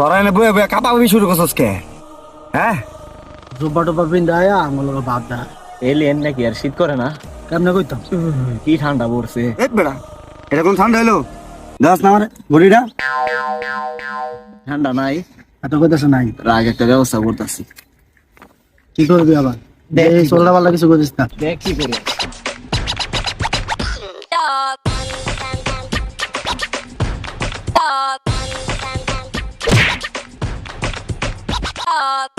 তোরা এনে বয়ে বয়ে কাপাবি শুরু করছস কে? হ্যাঁ? জুব্বা টুব্বা ভাব দা। এলিয়েন নাকি আর শীত করে না? কেমনে কইতাম? কি ঠান্ডা পড়ছে? এই বেড়া এটা কোন ঠান্ডা হইল? দাস না আমার বডিটা? ঠান্ডা নাই। এত কইতাছ নাই। রাগ একটা ব্যবস্থা করতেছি। কি করবি আবার? এই চল্লা পাল্লা কিছু করিস না। দেখ কি করে। Dog.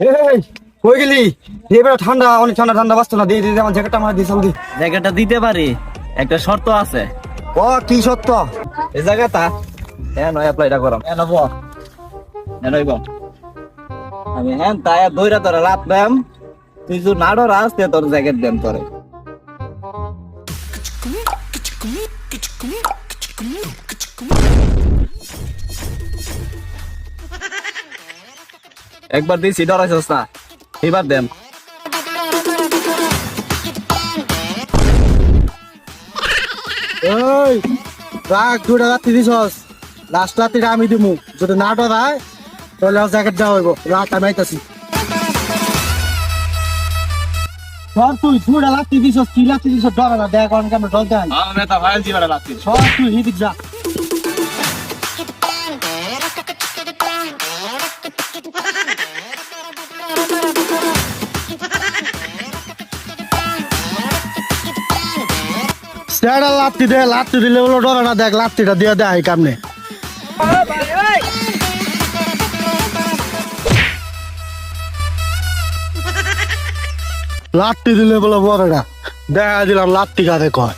এই কই গেলি? এই বেড়া ঠান্ডা অনেক ঠান্ডা ঠান্ডা বাঁচতো না। দিয়ে দিয়ে আমার জ্যাকেটটা আমার দিয়ে দি। জায়গাটা দিতে পারি? একটা শর্ত আছে। ও কি সত্য এই জায়গাটা হ্যাঁ নয় অ্যাপ্লাইটা করাম। হ্যাঁ নব। হ্যাঁ নইব। আমি হ্যাঁ তাই দইরা তোরা লাভ দেম। তুই যদি নাড়ো রাস তে তোর জ্যাকেট দেম তোরে। একবার দিছি ডরাইছস না এবার দেম। ওই রাগ দুটা রাত্রি দিছস লাস্ট রাত্রিটা আমি দিমু। যদি না ডরায় তাহলে জ্যাকেট দেওয়া হইব। রাত আমি আইতাছি। সর তুই দুটা কি ডরে না দেখ অনেক আমরা ডর দেয়। আমার নেতা ভাইল জিবারে লাগছে সর তুই হিদিক যা। লাত্তি দে লাত্তি দিলে বলো ডরে না দেখ লাত্তিটা দিয়ে দেয় কামনে। লাত্তি দিলে বলে বড়টা দেখা দিলাম লাত্তি কারে কয়।